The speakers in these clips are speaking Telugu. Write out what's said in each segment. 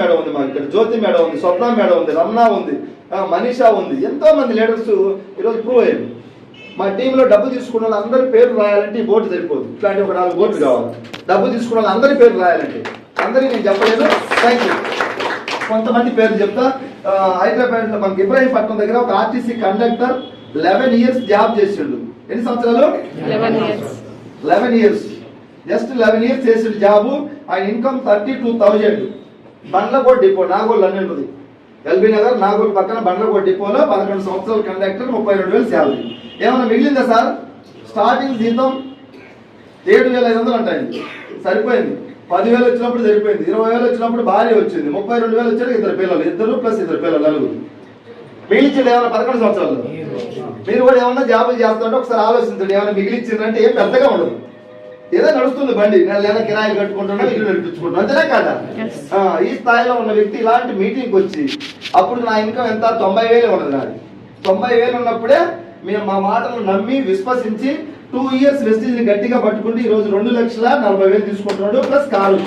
మేడం ఉంది మాకు ఇక్కడ జ్యోతి మేడం ఉంది స్వప్న మేడం ఉంది రమణ ఉంది మనీషా ఉంది. ఎంతో మంది లీడర్స్ ఈరోజు ప్రూవ్ అయ్యారు. మా టీంలో డబ్బు తీసుకున్న వాళ్ళు అందరి పేరు రాయాలంటే ఈ బోర్డు సరిపోదు. ఇట్లాంటి ఒక నాలుగు బోర్డులు కావాలి. డబ్బు తీసుకున్న వాళ్ళు అందరి పేరు రాయాలంటే. అందరికీ నేను చెప్పలేదు. థ్యాంక్ యూ కొంతమంది పేర్లు చెప్తా. హైదరాబాద్లో మనకి ఇబ్రాహీంపట్నం దగ్గర ఒక RTC conductor eleven years job చేసిండు. ఎన్ని సంవత్సరాలు? Eleven years just eleven years చేసిన జాబు ఆయన income thirty two thousand Bandlakota depot Nagole అని ఉంటుంది ఎల్బీ నగర్ నాగోల్ పక్కన బండ్లకోట డిపోలో పదకొండు సంవత్సరాల కండక్టర్ ముప్పై రెండు వేలు శాలరీ. ఏమన్నా మిగిలిందా సార్? స్టార్టింగ్ జీతం ఏడు వేల ఐదు వందలు అంటాయండి సరిపోయింది. పదివేలు వచ్చినప్పుడు సరిపోయింది. ఇరవై వేలు వచ్చినప్పుడు భార్య వచ్చింది. ముప్పై రెండు వేలు వచ్చారు ఇద్దరు పిల్లలు ఇద్దరు ప్లస్ ఇద్దరు పిల్లలు నలుగురు. మిగిలిచ్చింది ఏమైనా పదకొండు సంవత్సరాలు మీరు కూడా ఏమన్నా జాబులు చేస్తుంటే ఒకసారి ఆలోచించండి. ఏమైనా మిగిలిచ్చిందంటే ఏం పెద్దగా ఉండదు. ఏదో నడుస్తుంది బండి. నెల నెల కిరాయిలు కట్టుకుంటున్నా ఇల్లు నడిపించుకుంటున్నా. అంతేనా కాదా? ఈ స్థాయిలో ఉన్న వ్యక్తి ఇలాంటి మీటింగ్కి వచ్చి అప్పుడు నా ఇన్కమ్ ఎంత? తొంభై వేలు ఉన్నది నాది. తొంభై వేలు ఉన్నప్పుడే మేము మా మాటలు నమ్మి విశ్వసించి టూ ఇయర్స్ వెస్టీజ్ గట్టిగా పట్టుకుంటే ఈ రోజు రెండు లక్షల నలభై వేలు తీసుకుంటున్నాడు ప్లస్ కారు.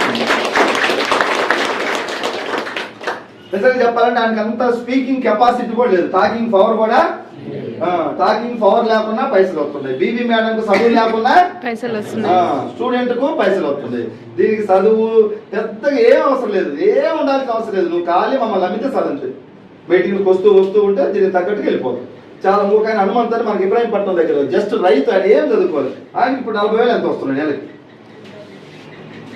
నిజంగా చెప్పాలంటే ఆయనకి అంత స్పీకింగ్ కెపాసిటీ కూడా లేదు. టాకింగ్ పవర్ కూడా టాకింగ్ పవర్ లేకుండా పైసలు వస్తున్నాయి బీబీ మేడం కు చదువు లేకుండా పైసలు వస్తున్నాయి. స్టూడెంట్కు పైసలు వస్తున్నాయి దీనికి చదువు పెద్దగా ఏం అవసరం లేదు. ఏం ఉండాల్సిన అవసరం లేదు. నువ్వు ఖాళీ మమ్మల్ని నమ్మితే చదువుతుంది మీటింగ్కి వస్తూ వస్తూ ఉంటే దీనికి తగ్గట్టుగా వెళ్ళిపోతుంది. చాలా మూకైన హనుమంతని మనకి ఇబ్రాహీంపట్నం దగ్గర జస్ట్ రైతు ఆయన ఏం చదువుకోవాలి ఆయన ఇప్పుడు నలభై వేలు ఎంత వస్తున్నాయి నెలకి?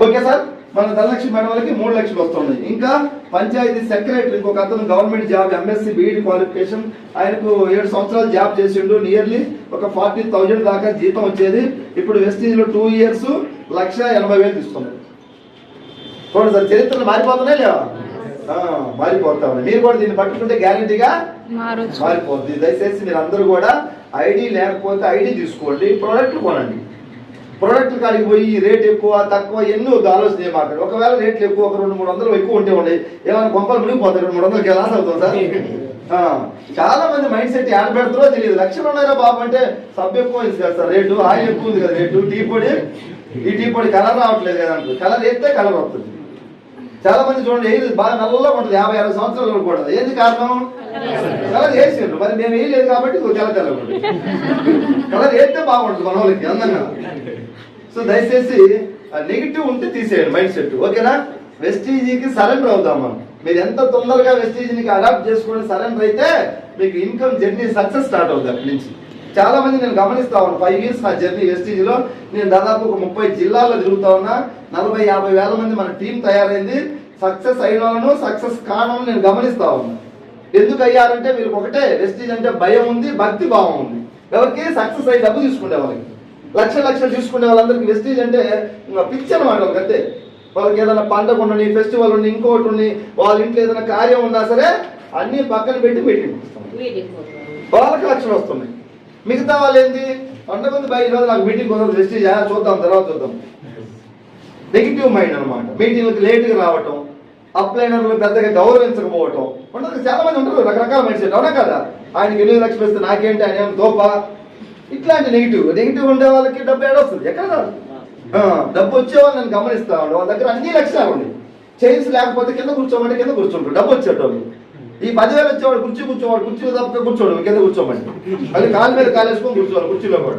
ఓకే సార్ మన ధనలక్ష్మి మేడం వాళ్ళకి మూడు లక్షలు వస్తున్నాయి. ఇంకా పంచాయతీ సెక్రటరీ ఇంకొక అతను government job MSc BEd qualification ఆయనకు ఏడు సంవత్సరాలు జాబ్ చేసిండు. నియర్లీ ఒక ఫార్టీ థౌజండ్ దాకా జీతం వచ్చేది. ఇప్పుడు వెస్టీజ్లో టూ ఇయర్స్ లక్ష ఎనభై వేలు తీసుకున్నాడు. చూడండి సార్ చరిత్రలు మారిపోతున్నాయి లేవా? మారిపోతా ఉన్నాయి. మీరు కూడా దీన్ని పట్టుకుంటే గ్యారంటీగా మారిపోద్ది. దయచేసి మీరు అందరూ కూడా ఐడి లేకపోతే ఐడి తీసుకోండి. ప్రోడక్ట్ కొనండి. ప్రోడక్ట్ కాడికి పోయి రేట్ ఎక్కువ తక్కువ ఎన్నో ఆలోచన చేయమాకండి ఒకవేళ రేట్లు ఎక్కువ ఒక రెండు మూడు వందలు ఎక్కువ ఉంటే ఉండే ఏమైనా కొంపలు మునిగిపోతాయి రెండు మూడు వందలకి లాస్ అవుతుంది సార్? చాలా మంది మైండ్ సెట్ యాడ్ పెడతారో తెలియదు. లక్షలు ఉన్నారా బాబు అంటే సబ్ ఎక్కువ ఉంది కదా సార్ రేటు ఆయిల్ ఎక్కువ ఉంది కదా రేటు. టీ పొడి ఈ టీ పొడి కలర్ రావట్లేదు కదా అంటారు కలర్ వేస్తే కలర్ వస్తుంది. చాలా మంది చూడండి ఏది బాగా నల్లగా ఉంటుంది యాభై అరవై సంవత్సరాలు కూడా ఏంది కారణం? కలర్ వేసిండ్రు మరి మేము వేయలేదు కాబట్టి తెల్ల తెల్ల కలర్ వేస్తే బాగుంటుంది మన వాళ్ళకి అందంగా. సో దయచేసి నెగిటివ్ ఉంటే తీసేయండి మైండ్ సెట్. ఓకేనా? వెస్టీజీకి సరెండర్ అవుదాం మనం. మీరు ఎంత తొందరగా వెస్టీజీకి అడాప్ట్ చేసుకొని సరెండర్ అయితే మీకు ఇన్కమ్ జర్నీ సక్సెస్ స్టార్ట్ అవుతుంది అక్కడి నుంచి. చాలా మంది నేను గమనిస్తా ఉన్నాను ఫైవ్ ఇయర్స్ నా జర్నీ వెస్టీజీలో నేను దాదాపు ఒక ముప్పై జిల్లాల్లో తిరుగుతా ఉన్నా. నలభై యాభై వేల మంది మన టీం తయారైంది. సక్సెస్ అయిన వాళ్ళను సక్సెస్ కావడం నేను గమనిస్తా ఉన్నా. ఎందుకు అయ్యారంటే వీళ్ళకి ఒకటే వెస్టీజ్ అంటే భయం ఉంది భక్తి భావం ఉంది. ఎవరికి సక్సెస్ అయ్యి డబ్బు తీసుకునే వాళ్ళకి. లక్ష లక్షలు తీసుకునే వాళ్ళందరికీ వెస్టీజ్ అంటే పిచ్చి అనమాట వాళ్ళకి అంతే. వాళ్ళకి ఏదైనా పండగ ఉండని ఫెస్టివల్ ఉండి ఇంకోటి ఉండి వాళ్ళ ఇంట్లో ఏదైనా కార్యం ఉన్నా సరే అన్ని పక్కన పెట్టి మీటింగ్ వాళ్ళకి లక్షలు వస్తున్నాయి మిగతా వాళ్ళు ఏంది పండగ ముందు బయట రోజు నాకు మీటింగ్ కుదరదు చేయాలి చూద్దాం తర్వాత చూద్దాం. నెగిటివ్ మైండ్ అనమాట మీటింగ్లకు లేట్గా రావటం అప్లైనర్లు పెద్దగా గౌరవించకపోవటం. ఉండదు చాలా మంది ఉంటారు రకరకాల మైండ్ సెట్ అవునా కదా? ఆయనకి ఎనిమిది లక్షలు ఇస్తే నాకేంటి ఆయన ఏం తోప? ఇట్లాంటి నెగిటివ్ నెగిటివ్ ఉండే వాళ్ళకి డబ్బు ఏడొస్తుంది ఎక్కడ రాదు? డబ్బు వచ్చేవాళ్ళు నేను గమనిస్తా వాళ్ళ దగ్గర అన్ని లక్షలు ఉండి. చైన్స్ లేకపోతే కింద కూర్చోమంటే కింద కూర్చుంటారు డబ్బు వచ్చేటోళ్ళు. ఈ పదివేలు వచ్చేవాడు కుర్చీ కూర్చోవాడు కుర్చీలో తప్పక కూర్చోడు కింద కూర్చోమండి? మళ్ళీ కాలు మీద కాలేసుకొని కూర్చోవాలి కుర్చీలో కూడా.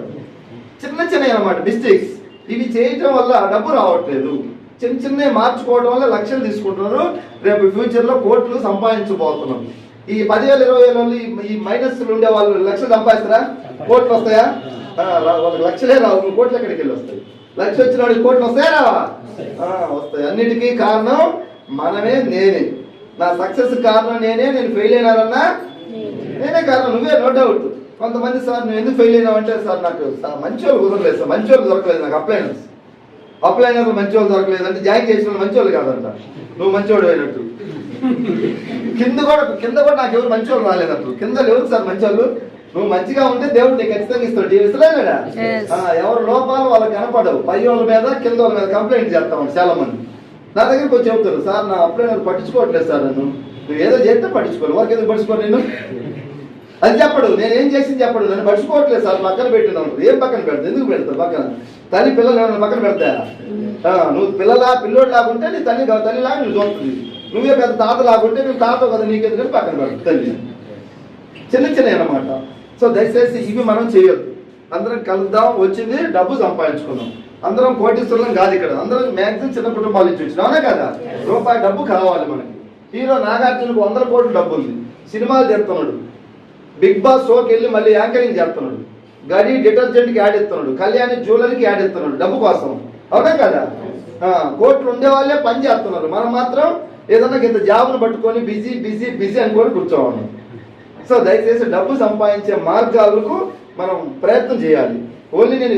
చిన్న చిన్నవి అనమాట మిస్టేక్స్ ఇవి చేయటం వల్ల డబ్బు రావట్లేదు. చిన్న చిన్నవి మార్చుకోవడం వల్ల లక్ష్యం తీసుకుంటున్నారు. రేపు ఫ్యూచర్లో కోట్లు సంపాదించబోతున్నాం. ఈ పదివేలు ఇరవై వేల ఈ- మైనస్ ఉండే వాళ్ళు లక్షలు సంపాదిస్తారా? కోట్లు వస్తాయా? వాళ్ళకి లక్షలే రావు కోట్లు ఎక్కడికి వెళ్ళి వస్తాయి? లక్ష వచ్చిన వాడికి కోట్లు వస్తాయా రావా? వస్తాయి. అన్నిటికీ కారణం మనమే నేనే. నా సక్సెస్ కారణం నేనే నేను ఫెయిల్ అయినారన్నా నేనే. కారణం. నువ్వే నో డౌట్ కొంతమంది సార్ నువ్వు ఎందుకు ఫెయిల్ అయినావు అంటే సార్ నాకు సార్ మంచి వాళ్ళు కుదరలేదు సార్ మంచి వాళ్ళు దొరకలేదు నాకు అప్లైనర్స్ అప్లైనర్లు మంచి వాళ్ళు దొరకలేదు అంటే జాయిన్ చేసిన వాళ్ళు మంచి వాళ్ళు కాదంట. నువ్వు మంచివాడు అయినట్టు. కింద కూడా కింద కూడా నాకు ఎవరు మంచి వాళ్ళు రాలేదంట కింద ఎవరు సార్ మంచి వాళ్ళు నువ్వు మంచిగా ఉంటే దేవుడు నీకు ఖచ్చితంగా ఇస్తాడు. Yes. ఎవరు లోపాలు వాళ్ళకి కనపడవు. పై వాళ్ళ మీద కింద వాళ్ళ మీద కంప్లైంట్ చేస్తాం చాలా మంది నా దగ్గరికి వచ్చి చెబుతారు సార్ నా అప్లైనర్ పట్టించుకోవట్లేదు సార్ నన్ను. నువ్వు ఏదో చేస్తే పట్టించుకోవాలి వర్క్ ఎందుకు పట్టించుకో నేను అది చెప్పడు. నేను ఏం చేసింది చెప్పడు. నన్ను పట్టించుకోవట్లేదు సార్. పక్కన పెట్టినాను. ఏం పక్కన పెడతా ఎందుకు పెడతావు పక్కన? తల్లి పిల్లలు ఏమైనా పక్కన పెడతా నువ్వు పిల్లలా పిల్లోడు లాగుంటే నీ తల్లి తల్లిలా నువ్వు చూస్తుంది. నువ్వే పెద్ద తాత లాగుంటే నువ్వు తాత కదా నీకెందుకంటే పక్కన పెడతావు తల్లి చిన్న చిన్న అన్నమాట. సో దయచేసి ఇవి మనం చేయొద్దు. అందరం కలుద్దాం వచ్చింది డబ్బు సంపాదించుకుందాం. అందరం కోటీశ్వరులం కాదు ఇక్కడ. అందరం మ్యాక్సిమం చిన్న కుటుంబాల నుంచి వచ్చిన. అవునా కదా? రూపాయి డబ్బు కావాలి మనకి. హీరో నాగార్జునకు వందల కోట్ల డబ్బు ఉంది. సినిమాలు చేస్తున్నాడు. బిగ్ బాస్ షోకి వెళ్ళి మళ్ళీ యాంకరింగ్ చేస్తున్నాడు. గడి డిటర్జెంట్కి యాడ్ ఇస్తున్నాడు. కళ్యాణి జ్యువెలరీకి యాడ్ ఇస్తున్నాడు డబ్బు కోసం. అవునా కదా? కోట్లు ఉండే వాళ్ళే పని చేస్తున్నారు. మనం మాత్రం ఏదన్నా ఇంత జాబ్ను పట్టుకొని బిజీ బిజీ బిజీ అనుకొని కూర్చోవాలి. సో దయచేసి డబ్బు సంపాదించే మార్గాలకు మనం ప్రయత్నం చేయాలి. ఓన్లీ నేను